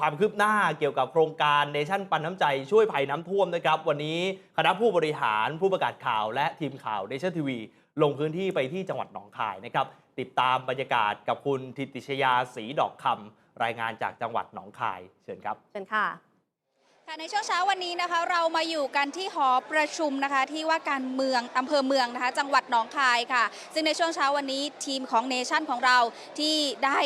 ความคืบหน้าเกี่ยวกับโครงการเนชั่นปันน้ำใจช่วยภัยน้ำท่วมนะครับ วันนี้คณะผู้บริหารผู้ประกาศข่าวและทีมข่าวเนชั่นทีวีลงพื้นที่ไปที่จังหวัดหนองคายนะครับ ติดตามบรรยากาศกับคุณทิติชยาศรีดอกคำรายงานจากจังหวัดหนองคายเชิญครับเชิญค่ะค่ะในช่วงเช้าวันนี้นะคะเรามาอยู่กันที่หอประชุมนะคะ ที่ว่าการเมืองอำเภอเมืองนะคะ จังหวัดหนองคายค่ะ ซึ่งในช่วงเช้าวันนี้ทีมของเนชั่นของเราที่ได้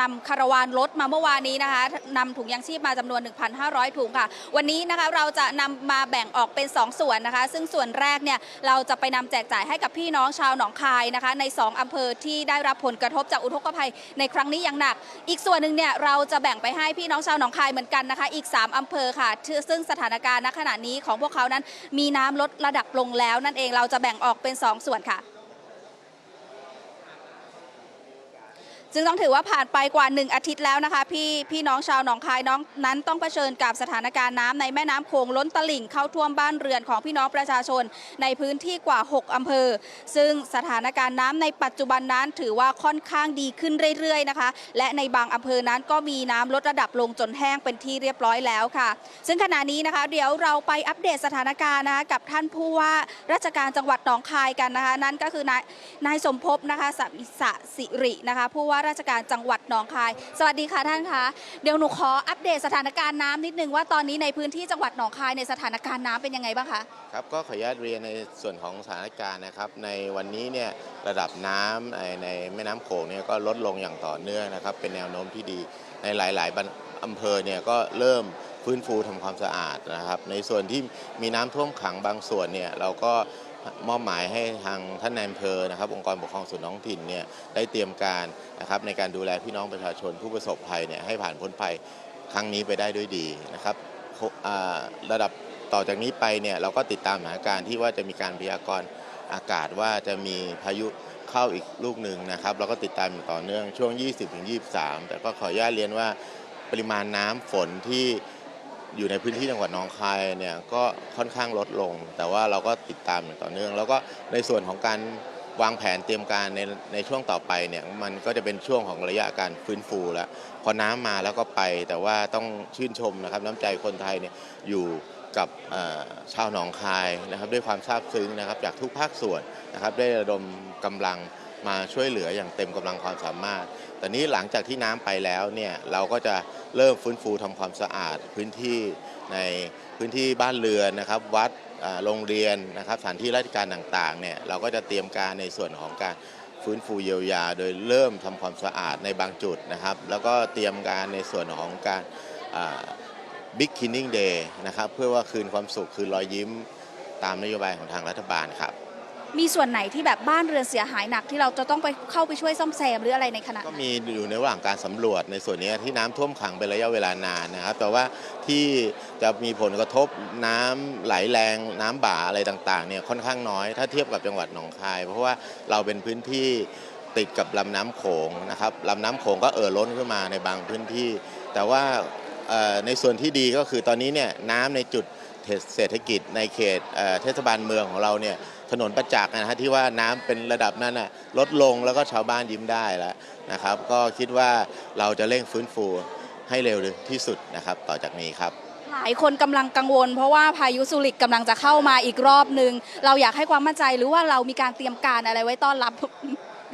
นำคาราวานรถมาเมื่อวานนี้นะคะนำถุงยางชีพมาจำนวน 1,500 ถุงค่ะ วันนี้นะคะเราจะนำมาแบ่งออกเป็น 2 ส่วนนะคะ ซึ่งส่วนแรกเนี่ยเราจะไปนำแจกจ่ายให้กับพี่น้องชาวหนองคายนะคะ ใน 2อำเภอที่ได้รับผลกระทบจากอุทกภัยในครั้งนี้อย่างหนัก อีกส่วนหนึ่งเนี่ยเราจะแบ่งไปให้พี่น้องชาวหนองคายเหมือนกันนะคะ อีก 3อำเภอค่ะ ซึ่งสถานการณ์ณขณะนี้ของพวกเขานั้นมีน้ำลดระดับลงแล้วนั่นเองเราจะแบ่งออกเป็น 2 ส่วนค่ะ จึงต้องถือว่าผ่านไปกว่า 1 อาทิตย์แล้วนะคะพี่พี่น้องชาวหนองคายน้องนั้นต้องเผชิญกับสถานการณ์น้ำในแม่น้ำโขงล้นตลิ่งเข้าท่วมบ้านเรือนของพี่น้องประชาชนในพื้นที่กว่า 6อำเภอ ซึ่งสถานการณ์น้ำในปัจจุบันนั้นถือว่าค่อนข้างดีขึ้นเรื่อยๆนะคะ และในบางอำเภอนั้นก็มีน้ำลดระดับลงจนแห้งเป็นที่เรียบร้อยแล้วค่ะ ซึ่งขณะนี้นะคะ เดี๋ยวเราไปอัปเดตสถานการณ์นะคะกับท่านผู้ว่าราชการจังหวัดหนองคายกันนะคะ นั่นก็คือนายนายสมภพนะคะสมิสะสิรินะคะผู้ว่าราชการจังหวัดหนองคาย สวัสดีค่ะท่านคะเดี๋ยวหนูขออัปเดตสถานการณ์น้ำนิดนึงว่าตอนนี้ในพื้นที่จังหวัดหนองคายในสถานการณ์น้ำเป็นยังไงบ้างคะครับก็ขออนุญาตเรียนในส่วนของสถานการณ์นะครับ ในวันนี้เนี่ยระดับน้ำในในแม่น้ำโขงเนี่ยก็ลดลงอย่างต่อเนื่องนะครับ เป็นแนวโน้มที่ดีในหลาย ๆอำเภอเนี่ยก็เริ่มฟื้นฟูทำความสะอาดนะครับ ในส่วนที่มีน้ำท่วมขังบางส่วนเนี่ยเราก็ มอบหมายให้ทางท่านนายอำเภอนะครับ องค์กรปกครองส่วนท้องถิ่นเนี่ยได้เตรียมการนะครับในการดูแลพี่น้องประชาชนผู้ประสบภัยเนี่ยให้ผ่านพ้นภัยครั้งนี้ไปได้ด้วยดีนะครับระดับต่อจากนี้ไปเนี่ยเราก็ติดตามสถานการณ์ที่ว่าจะมีการพยากรณ์อากาศว่าจะมีพายุเข้าอีกลูกหนึ่งนะครับเราก็ติดตามอย่ต่อเนื่องช่วง 20-23 แต่ก็ขออนุญาตเรียนว่าปริมาณน้ำฝนที่ อยู่ในพื้นที่จังหวัดหนองคายเนี่ยก็ค่อนข้างลดลง แต่ว่าเราก็ติดตามอย่างต่อเนื่อง แล้วก็ในส่วนของการวางแผนเตรียมการในในช่วงต่อไปเนี่ยมันก็จะเป็นช่วงของระยะการฟื้นฟูแล้วพอน้ำมาแล้วก็ไป แต่ว่าต้องชื่นชมนะครับน้ำใจคนไทยเนี่ยอยู่กับชาวหนองคายนะครับด้วยความซาบซึ้งนะครับจากทุกภาคส่วนนะครับได้ระดมกำลัง มาช่วยเหลืออย่างเต็มกำลังความสามารถ แต่นี้หลังจากที่น้ำไปแล้วเนี่ยเราก็จะเริ่มฟื้นฟูทำความสะอาดพื้นที่ในพื้นที่บ้านเรือนนะครับ วัดโรงเรียนนะครับสถานที่ราชการต่างๆเนี่ยเราก็จะเตรียมการในส่วนของการฟื้นฟูเยียวยา โดยเริ่มทำความสะอาดในบางจุดนะครับ แล้วก็เตรียมการในส่วนของการบิ๊กคินนิ่งเดย์นะครับเพื่อว่าคืนความสุขคืนรอยยิ้มตามนโยบายของทางรัฐบาลครับ มีส่วนไหนที่แบบบ้านเรือนเสียหายหนักที่เราจะต้องไปเข้าไปช่วยซ่อมแซมหรืออะไรในขณะก็นั้น มีอยู่ในระหว่างการสำรวจในส่วนนี้ที่น้ำท่วมขังเป็นระยะเวลานานนะครับ แต่ว่าที่จะมีผลกระทบน้ำไหลแรงน้ำบ่าอะไรต่างๆเนี่ยค่อนข้างน้อย ถ้าเทียบกับจังหวัดหนองคาย เพราะว่าเราเป็นพื้นที่ติดกับลำน้ำโขงนะครับลำน้ำโขงก็เอ่อล้นขึ้นมาในบางพื้นที่ แต่ว่าเอ่อในส่วนที่ดีก็คือตอนนี้เนี่ยน้ำในจุดเศรษฐกิจในเขตเอ่อเทศบาลเมืองของเราเนี่ย ถนนประจักษ์นะฮะที่ว่าน้ำเป็นระดับนั้นน่ะลดลงแล้วก็ชาวบ้านยิ้มได้แล้วนะครับ ก็คิดว่าเราจะเร่งฟื้นฟูให้เร็วที่สุดนะครับ ต่อจากนี้ครับ หลายคนกำลังกังวล เพราะว่าพายุสุริกกำลังจะเข้ามาอีกรอบหนึ่งเราอยากให้ความมั่นใจหรือว่าเรามีการเตรียมการอะไรไว้ต้อนรับ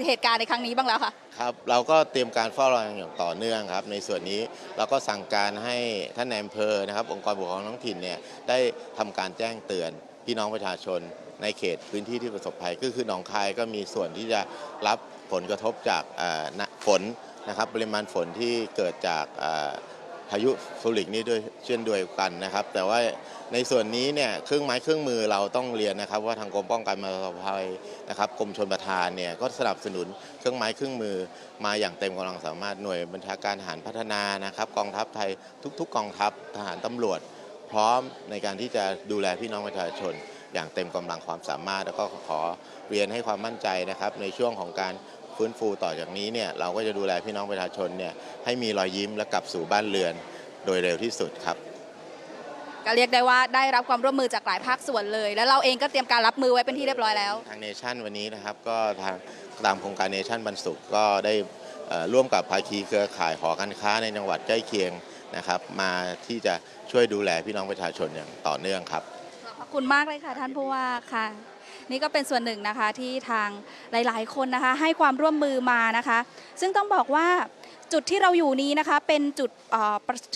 เหตุการณ์ในครั้งนี้บ้างแล้วค่ะครับเราก็เตรียมการเฝ้าระวังอย่างต่อเนื่องครับ ในส่วนนี้เราก็สั่งการให้ท่านนายอำเภอนะครับ องค์กรปกครองท้องถิ่นเนี่ยได้ทำการแจ้งเตือนพี่น้องประชาชน ในเขตพื้นที่ที่ประสบภัย ก็คือหนองคายก็มีส่วนที่จะรับผลกระทบจากฝนนะครับปริมาณฝนที่เกิดจากพายุสุริกนี่ด้วยเช่นด้วยกันนะครับ แต่ว่าในส่วนนี้เนี่ยเครื่องไม้เครื่องมือเราต้องเรียนนะครับ ว่าทางกรมป้องกันบรรเทาภัยนะครับกรมชนประทานเนี่ยก็สนับสนุนเครื่องไม้เครื่องมือมาอย่างเต็มกำลังสามารถหน่วยบัญชาการทหารพัฒนานะครับกองทัพไทยทุก ๆ กองทัพทหารตำรวจ พร้อมในการที่จะดูแลพี่น้องประชาชน อย่างเต็มกำลังความสามารถ แล้วก็ขอเรียนให้ความมั่นใจนะครับในช่วงของการฟื้นฟูต่อจากนี้เนี่ยเราก็จะดูแลพี่น้องประชาชนเนี่ยให้มีรอยยิ้มและกลับสู่บ้านเรือนโดยเร็วที่สุดครับก็เรียกได้ว่าได้รับความร่วมมือจากหลายภาคส่วนเลย แล้วเราเองก็เตรียมการรับมือไว้เป็นที่เรียบร้อยแล้ว ทางเนชั่นวันนี้นะครับก็ทางตามโครงการเนชั่นบรรสุขก็ได้เอ่อร่วมกับภาคีเครือข่ายหอการค้าในจังหวัดใกล้เคียงนะครับ มาที่จะช่วยดูแลพี่น้องประชาชนอย่างต่อเนื่องครับ ขอบคุณมากเลยค่ะ ท่านผู้ว่าค่ะ นี่ก็เป็นส่วนหนึ่งนะคะที่ทางหลาย ๆ คนนะคะ ให้ความร่วมมือมานะคะ ซึ่งต้องบอกว่าจุดที่เราอยู่นี้นะคะเป็นจุด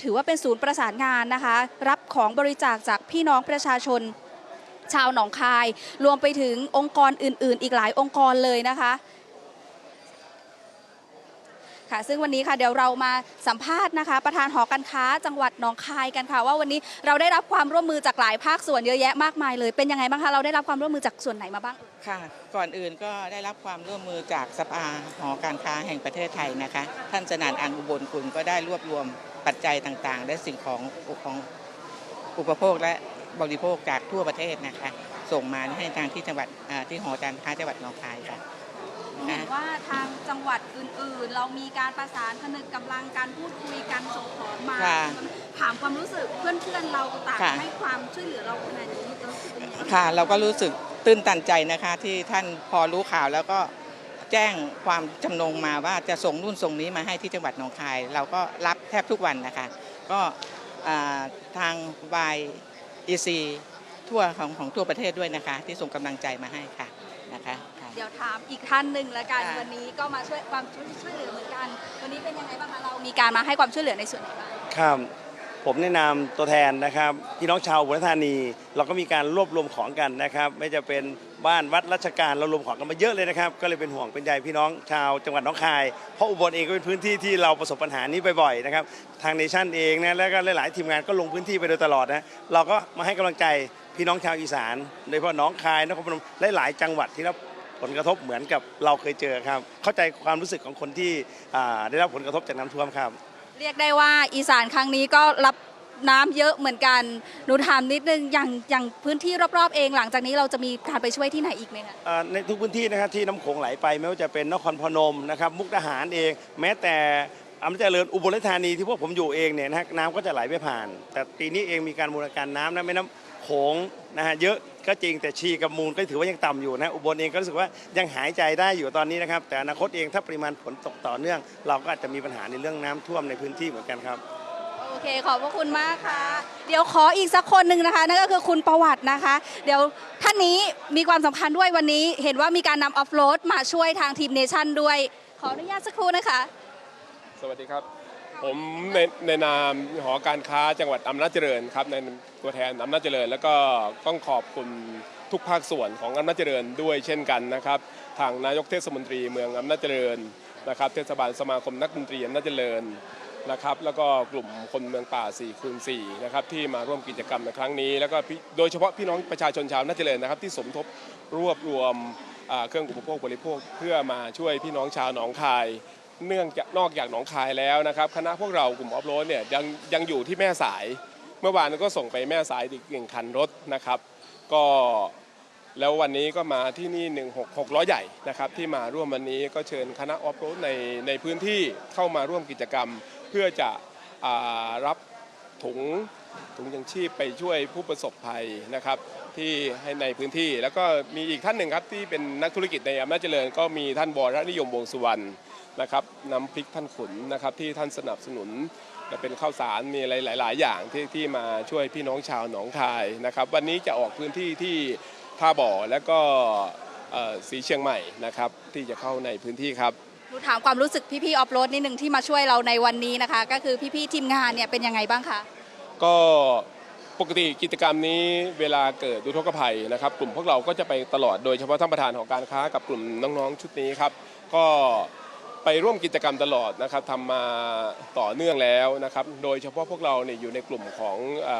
ถือว่าเป็นศูนย์ประสานงานนะคะ รับของบริจาคจากพี่น้องประชาชน ชาวหนองคาย รวมไปถึงองค์กรอื่น ๆ อีกหลายองค์กรเลยนะคะ ค่ะ ซึ่งวันนี้ค่ะเดี๋ยวเรามาสัมภาษณ์นะคะ ประธานหอการค้าจังหวัดหนองคายกันค่ะ ว่าวันนี้เราได้รับความร่วมมือจากหลายภาคส่วนเยอะแยะมากมายเลยเป็นยังไงบ้างคะเราได้รับความร่วมมือจากส่วนไหนมาบ้างค่ะ ก่อนอื่นก็ได้รับความร่วมมือจากสภาหอการค้าแห่งประเทศไทยนะคะ ท่านสนานอังอุบลคุณก็ได้รวบรวมปัจจัยต่างๆ และสิ่งของของอุปโภคและบริโภคจากทั่วประเทศนะคะ ส่งมาให้ทางที่จังหวัดอ่าที่หอการค้าจังหวัดหนองคายค่ะ เห็นว่าทางจังหวัดอื่นๆ เรามีการประสานผนึกกำลังการพูดคุยกันส่งของมา ค่ะถามความรู้สึกเพื่อนๆเราต่างค่ะ ให้ความช่วยเหลือเราขนาดนี้เรารู้สึกเป็นยังไงบ้างค่ะเราก็รู้สึกตื้นตันใจนะคะที่ท่านพอรู้ข่าวแล้วก็แจ้งความจำนงมาว่าจะส่งนู่นส่งนี้มาให้ที่จังหวัดหนองคาย เราก็รับแทบทุกวันนะคะก็อ่าทางบายอีซีทั่วของของทั่วประเทศด้วยนะคะ ที่ส่งกำลังใจมาให้ค่ะนะคะค่ะเดี๋ยวถามอีกท่านหนึ่งละกันค่ะวันนี้ก็มาช่วยความช่วยช่วยเหลือเหมือนกัน วันนี้เป็นยังไงบ้างคะเรามีการมาให้ความช่วยเหลือในส่วนไหนบ้างครับผมแนะนำตัวแทนนะครับพี่น้องชาวอุบลราชธานี เราก็มีการรวบรวมของกันนะครับ ไม่จะเป็นบ้านวัดราชการเรารวมของกันมาเยอะเลยนะครับ ก็เลยเป็นห่วงเป็นใยพี่น้องชาวจังหวัดหน้องคาย เพราะอุบลเองก็เป็นพื้นที่ที่เราประสบปัญหานี้บ่อยๆนะครับทางเนชั่นเองนะแล้วก็หลายๆทีมงานก็ลงพื้นที่ไปโดยตลอดนะเราก็มาให้กำลังใจพี่น้องชาวอีสานโดยเฉพาะหน้องคายนครพนมหลายๆจังหวัดที่รับ ผลกระทบเหมือนกับเราเคยเจอครับ เข้าใจความรู้สึกของคนที่อ่าได้รับผลกระทบจากน้ำท่วมครับ เรียกได้ว่าอีสานครั้งนี้ก็รับน้ำเยอะเหมือนกันหนูถามนิดนึงอย่างอย่างพื้นที่รอบๆเอง หลังจากนี้เราจะมีการไปช่วยที่ไหนอีกไหมคะเอ่อในทุกพื้นที่นะครับที่น้ำโขงไหลไปไม่ว่าจะเป็นนครพนมนะครับมุกดาหารเอง แม้แต่อำนาจเจริญอุบลราชธานีที่พวกผมอยู่เองเนี่ยนะฮะน้ำก็จะไหลไปผ่าน แต่ปีนี้เองมีการบูรณาการน้ำนะแม่น้ำ โขงนะฮะเยอะก็จริงแต่ชีกับมูลก็ถือว่ายังต่ำอยู่นะอุบลเองก็รู้สึกว่ายังหายใจได้อยู่ตอนนี้นะครับ แต่อนาคตเองถ้าปริมาณฝนตกต่อเนื่อง เราก็อาจจะมีปัญหาในเรื่องน้ำท่วมในพื้นที่เหมือนกันครับโอเคขอบพระคุณมากค่ะ เดี๋ยวขออีกสักคนหนึ่งนะคะนั่นก็คือคุณประวัตินะคะ เดี๋ยวท่านนี้มีความสำคัญด้วยวันนี้ เห็นว่ามีการนำออฟโรดมาช่วยทางทีมเนชั่นด้วย ขออนุญาตสักครู่นะคะ สวัสดีครับ ผมในในนามหอการค้าจังหวัดอำนาจเจริญครับในตัวแทนอำนาจเจริญ แล้วก็ต้องขอบคุณทุกภาคส่วนของอำนาจเจริญด้วยเช่นกันนะครับ ทางนายกเทศมนตรีเมืองอำนาจเจริญนะครับ เทศบาลสมาคมนักดนตรีอำนาจเจริญนะครับ แล้วก็กลุ่มคนเมืองป่า4คูณ4นะครับที่มาร่วมกิจกรรมในครั้งนี้ แล้วก็โดยเฉพาะพี่น้องประชาชนชาวอำนาจเจริญนะครับ ที่สมทบรวบรวมเครื่องอุปโภคบริโภคเพื่อมาช่วยพี่น้องชาวหนองคาย เนื่องจากนอกจากหนองคายแล้วนะครับ คณะพวกเรากลุ่มออฟโรดเนี่ยยังยังอยู่ที่แม่สาย เมื่อวานก็ส่งไปแม่สายอีกหนึ่งคันรถนะครับ ก็แล้ววันนี้ก็มาที่นี่ 16 600ใหญ่นะครับ ที่มาร่วมวันนี้ก็เชิญคณะออฟโรดในในพื้นที่เข้ามาร่วมกิจกรรม เพื่อจะอรับถุงถุงยังชีพไปช่วยผู้ประสบภัยนะครับที่ให้ในพื้นที่ แล้วก็มีอีกท่านหนึ่งครับที่เป็นนักธุรกิจในอำนาจเจริญ ก็มีท่านบรนิยมวงสุวรรณนะครับน้ำพริกท่านขุนนะครับที่ท่านสนับสนุนและเป็นข้าวสารมีอะไรหลาย ๆ อย่างที่ที่มาช่วยพี่น้องชาวหนองคายนะครับ วันนี้จะออกพื้นที่ที่ท่าบ่อและก็เอ่อสีเชียงใหม่นะครับที่จะเข้าในพื้นที่ครับหนูถามความรู้สึกพี่ๆออฟโรดนิดนึงที่มาช่วยเราในวันนี้นะคะ ก็คือพี่ๆทีมงานเนี่ยเป็นยังไงบ้างคะก็ ปกติกิจกรรมนี้เวลาเกิดดุทกภัยนะครับกลุ่มพวกเราก็จะไปตลอดโดยเฉพาะท่านประธานของการค้ากับกลุ่มน้องๆชุดนี้ครับก็ไปร่วมกิจกรรมตลอดนะครับทำมาต่อเนื่องแล้วนะครับโดยเฉพาะพวกเราเนี่ยอยู่ในกลุ่มของอ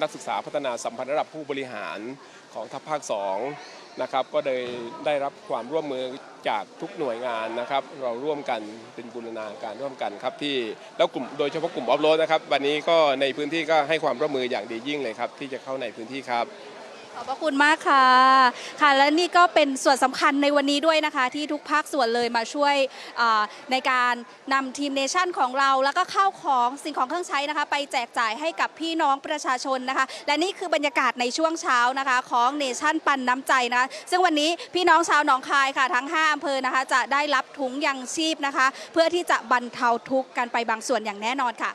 นักศึกษาพัฒนาสัมพันธ์ระดับผู้บริหารของทัพภาค 2 นะครับก็เลยได้รับความร่วมมือจากทุกหน่วยงานนะครับ เราร่วมกันเป็นบูรณาการร่วมกันครับที่แล้วกลุ่มโดยเฉพาะกลุ่มออฟโรดนะครับวันนี้ก็ในพื้นที่ก็ให้ความร่วมมืออย่างดียิ่งเลยครับที่จะเข้าในพื้นที่ครับ ขอบพระคุณมากค่ะ ค่ะ และนี่ก็เป็นส่วนสำคัญในวันนี้ด้วยนะคะ ที่ทุกภาคส่วนเลยมาช่วยอ่าในการนำทีมเนชั่นของเรา แล้วก็เข้าของสิ่งของเครื่องใช้นะคะ ไปแจกจ่ายให้กับพี่น้องประชาชนนะคะ และนี่คือบรรยากาศในช่วงเช้านะคะ ของเนชั่นปันน้ำใจนะะซึ่งวันนี้พี่น้องชาวหนองคายค่ะ ทั้ง 5อำเภอนะคะ จะได้รับถุงยังชีพนะคะ เพื่อที่จะบรรเทาทุกข์กันไปบางส่วนอย่างแน่นอนค่ะ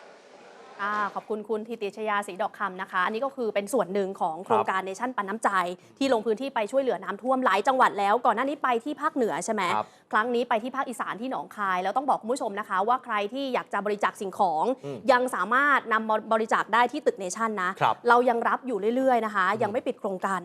ขอบคุณคุณธิติชยาศรีดอกคำนะคะ อันนี้ก็คือเป็นส่วนหนึ่งของโครงการเนชั่นปันน้ำใจ ที่ลงพื้นที่ไปช่วยเหลือน้ำท่วมหลายจังหวัดแล้วก่อนหน้านี้ไปที่ภาคเหนือใช่ไหมครับครั้งนี้ไปที่ภาคอีสานที่หนองคาย แล้วต้องบอกคุณผู้ชมนะคะ ว่าใครที่อยากจะบริจาคสิ่งของอืมยังสามารถนำมาบริจาคได้ที่ตึกเนชั่นนะครับเรายังรับอยู่เรื่อยๆนะคะ ยังไม่ปิดโครงการ